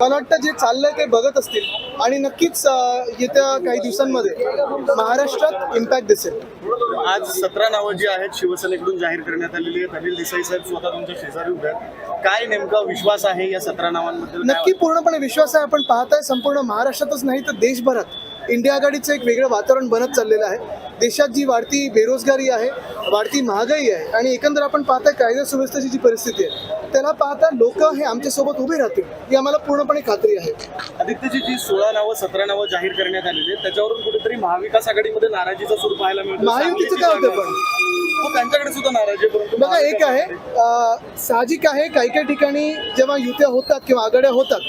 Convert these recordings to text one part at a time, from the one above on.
मला वाटतं जे चाललंय ते बघत असतील. आणि नक्कीच येत्या काही दिवसांमध्ये महाराष्ट्रात इम्पॅक्ट दिसेल. आज सतरा नावं जी आहेत शिवसेनेकडून जाहीर करण्यात आलेली आहेत. अनिल देसाई साहेब स्वतः तुमच्या शेजारी उभे आहेत. काय नेमका विश्वास आहे या सतरा नावांबद्दल? काय नक्की पूर्णपणे विश्वास आहे. आपण पाहताय संपूर्ण महाराष्ट्रातच नाही तर देशभरात. इंडिया आघाडीचं एक वेगळं वातावरण बनत चाललेलं आहे. देशात जी वाढती बेरोजगारी आहे वाढती महागाई आहे आणि एकंदर आपण पाहताय कायदा सुव्यवस्थेची जी परिस्थिती आहे त्याला पाहता लोक हे आमच्यासोबत उभे राहतील ही आम्हाला पूर्णपणे खात्री आहे. आदित्यची जी सोळा नावं सतरा नावं जाहीर करण्यात आलेली आहेत त्याच्यावरून कुठेतरी महाविकास आघाडीमध्ये नाराजीचा सूर पाहायला मिळतो महायुतीचं काय होतं पण? हो, त्यांच्याकडे सुद्धा नाराजी परंतु बघा एक आहे साहजिक आहे काही काही ठिकाणी जेव्हा युत्या होतात किंवा आघाड्या होतात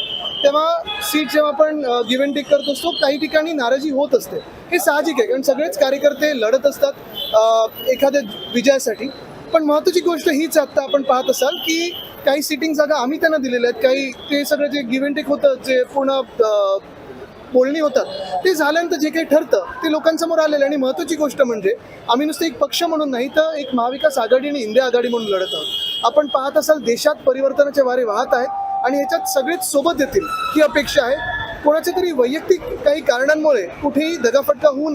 तेव्हा सीट जेव्हा आपण गिव्ह अँड टेक करत असतो काही ठिकाणी नाराजी होत असते. हे साहजिक आहे कारण सगळेच कार्यकर्ते लढत असतात एखाद्या विजयासाठी. पण महत्त्वाची गोष्ट हीच आत्ता आपण पाहत असाल की काही सिटिंग जागा आम्ही त्यांना दिलेल्या आहेत. काही ते सगळं जे गिव्ह अँड टेक होतं जे पूर्ण बोलणी होतात ते झाल्यानंतर जे काही ठरतं ते लोकांसमोर आलेलं आणि महत्त्वाची गोष्ट म्हणजे आम्ही नुसतं एक पक्ष म्हणून नाही तर एक महाविकास आघाडी आणि इंडिया आघाडी म्हणून लढत आहोत. आपण पाहत असाल देशात परिवर्तनाचे वारे वाहत आहेत. आणि याच्यात सगळेच सोबत येतील ही अपेक्षा आहे. कोणाच्या तरी वैयक्तिक काही कारणांमुळे कुठेही दगाफटका होऊ